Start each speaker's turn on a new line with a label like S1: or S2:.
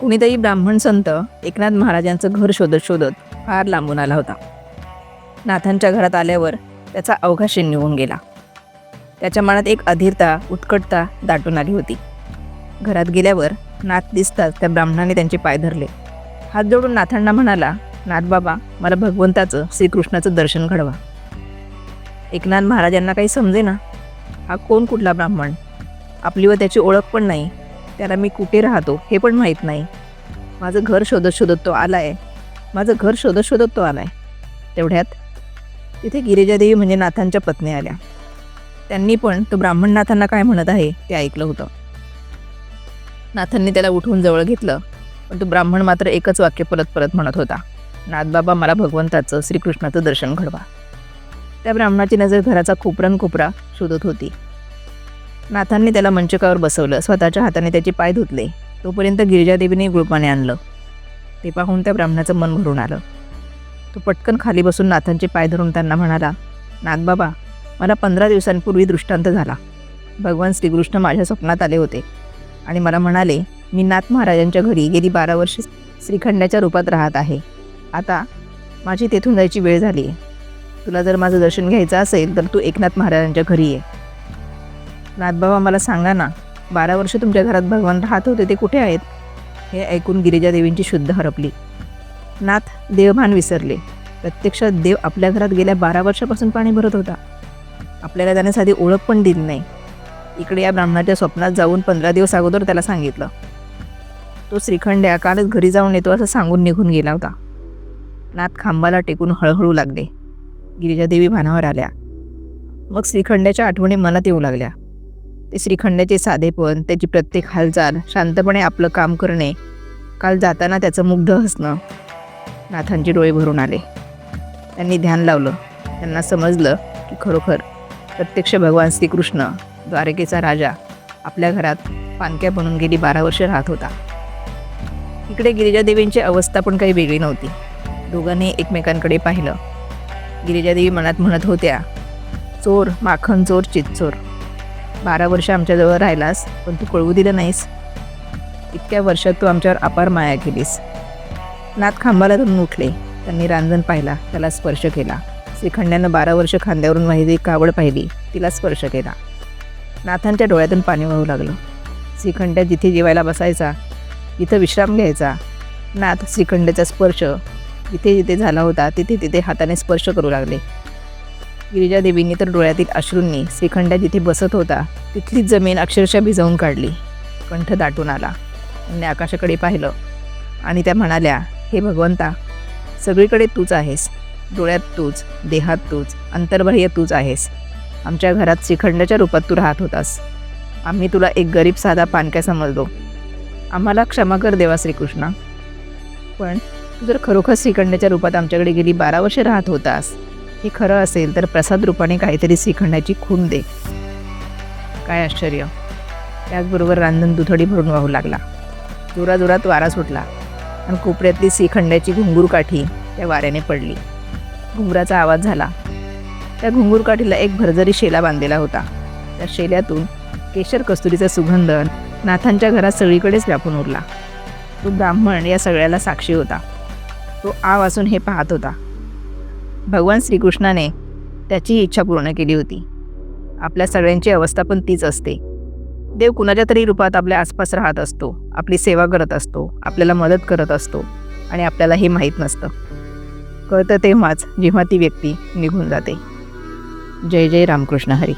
S1: कुणीतरी ब्राह्मण संत एकनाथ महाराजांचं घर शोधत शोधत फार लांबून आला होता. नाथांच्या घरात आल्यावर त्याचा अवघाशी निघून गेला. त्याच्या मनात एक अधीरता उत्कटता दाटून आली होती. घरात गेल्यावर नाथ दिसताच त्या ब्राह्मणाने त्यांचे पाय धरले. हात जोडून नाथांना म्हणाला नाथ बाबा मला भगवंताचं श्रीकृष्णाचं दर्शन घडवा. एकनाथ महाराजांना काही समजे ना हा कोण कुठला ब्राह्मण? आपली व त्याची ओळख पण नाही त्याला मी कुठे राहतो हे पण माहीत नाही. माझं घर शोधत शोधत तो आला आहे माझं घर शोधत शोधत तो आला आहे तेवढ्यात तिथे गिरिजादेवी म्हणजे नाथांच्या पत्नी आल्या. त्यांनी पण तो ब्राह्मण नाथांना काय म्हणत आहे ते ऐकलं होतं. नाथांनी त्याला उठवून जवळ घेतलं पण तो ब्राह्मण मात्र एकच वाक्य परत परत म्हणत होता. नाथबाबा मला भगवंताचं श्रीकृष्णाचं दर्शन घडवा. त्या ब्राह्मणाची नजर घराचा कोपरान खोपरा शोधत होती. नाथांनी त्याला मंचकावर बसवलं. स्वतःच्या हाताने त्याचे पाय धुतले. तोपर्यंत गिरिजादेवीने गुळपाने आणलं. ते पाहून त्या ब्राह्मणाचं मन भरून आलं. तो पटकन खाली बसून नाथांचे पाय धरून त्यांना म्हणाला नाथबाबा मला पंधरा दिवसांपूर्वी दृष्टांत झाला. भगवान श्रीकृष्ण माझ्या स्वप्नात आले होते आणि मला म्हणाले मी नाथ महाराजांच्या घरी गेली बारा वर्ष श्रीखंडाच्या रूपात राहत आहे. आता माझी तेथून जायची वेळ झाली आहे तुला जर माझं दर्शन घ्यायचं असेल तर तू एकनाथ महाराजांच्या घरी ये. नाथबाबा मला सांगा ना बारा वर्ष तुमच्या घरात भगवान राहत होते ते कुठे आहेत? हे ऐकून गिरिजा देवींची शुद्ध हरपली. नाथ देवभान विसरले. प्रत्यक्षात देव आपल्या घरात गेल्या बारा वर्षापासून पाणी भरत होता. आपल्याला त्याने साधी ओळख पण दिली नाही. इकडे या ब्राह्मणाच्या स्वप्नात जाऊन पंधरा दिवस अगोदर त्याला सांगितलं. तो श्रीखंड्या कालच घरी जाऊन येतो असं सांगून निघून गेला होता. नाथ खांबाला टेकून हळहळू लागले. गिरिजादेवी भानावर आल्या. मग श्रीखंड्याच्या आठवणी मनात येऊ लागल्या. ते श्रीखंडाचे साधेपण त्याची प्रत्येक हालचाल शांतपणे आपलं काम करणे काल जाताना त्याचं मुग्ध हसणं नाथांचे डोळे भरून आले. त्यांनी ध्यान लावलं. त्यांना समजलं की खरोखर प्रत्यक्ष भगवान श्रीकृष्ण द्वारकेचा राजा आपल्या घरात पानक्या बनून गेली बारा वर्ष राहत होता. इकडे गिरिजादेवींची अवस्था पण काही वेगळी नव्हती. दोघांनी एकमेकांकडे पाहिलं. गिरिजादेवी मनात म्हणत होत्या चोर माखन चोर चितचोर बारा वर्ष आमच्याजवळ राहिलास पण तू कळवू दिलं नाहीस. इतक्या वर्षात तू आमच्यावर अपार माया केलीस. नाथ खांबाला धरून उठले. त्यांनी रांजण पाहिला त्याला स्पर्श केला. श्रीखंड्यानं बारा वर्ष खांद्यावरून वाहिली कावड पाहिली तिला स्पर्श केला. नाथांच्या डोळ्यातून पाणी वाहू लागलं. श्रीखंड्या जिथे जेवायला बसायचा जिथं विश्राम घ्यायचा. नाथ श्रीखंड्याचा स्पर्श जिथे जिथे झाला होता तिथे तिथे हाताने स्पर्श करू लागले. गिरिजादेवींनी तर डोळ्यातील अश्रूंनी श्रीखंडा जिथे बसत होता तिथलीच जमीन अक्षरशः भिजवून काढली. कंठ दाटून आला. त्यांनी आकाशाकडे पाहिलं आणि त्या म्हणाल्या हे भगवंता सगळीकडे तूच आहेस. डोळ्यात तूच देहात तूच अंतर्बाह्य तूच आहेस. आमच्या घरात श्रीखंडाच्या रूपात तू राहत होतास. आम्ही तुला एक गरीब साधा पानक्या समजलो. आम्हाला क्षमा कर देवा श्रीकृष्णा. पण तू जर खरोखर श्रीखंडाच्या रूपात आमच्याकडे गेली बारा वर्षे राहत होतास हे खरं असेल तर प्रसाद रूपाने काहीतरी श्रीखंडाची खून दे. काय आश्चर्य. त्याचबरोबर रांधण दुथडी भरून वाहू लागला. जोराजोरात वारा सुटला आणि कोपऱ्यातली श्रीखंडाची घुंगूर काठी त्या वाऱ्याने पडली. घुंगराचा आवाज झाला. त्या घुंगूर काठीला एक भरजरी शेला बांधलेला होता. त्या शेल्यातून केशर कस्तुरीचा सुगंध नाथांच्या घरात सगळीकडेच व्यापून उरला. तो ब्राह्मण या सगळ्याला साक्षी होता. तो आ वाचून हे पाहत होता. भगवान श्रीकृष्णाने त्याची इच्छा पूर्ण केली होती. आपल्या सगळ्यांची अवस्था पण तीच असते. देव कुणाच्या तरी रूपात आपल्या आसपास राहत असतो आपली सेवा करत असतो आपल्याला मदत करत असतो आणि आपल्याला हे माहीत नसतं. कळतं तेव्हाच जेव्हा ती व्यक्ती निघून जाते. जय जय रामकृष्ण हरी.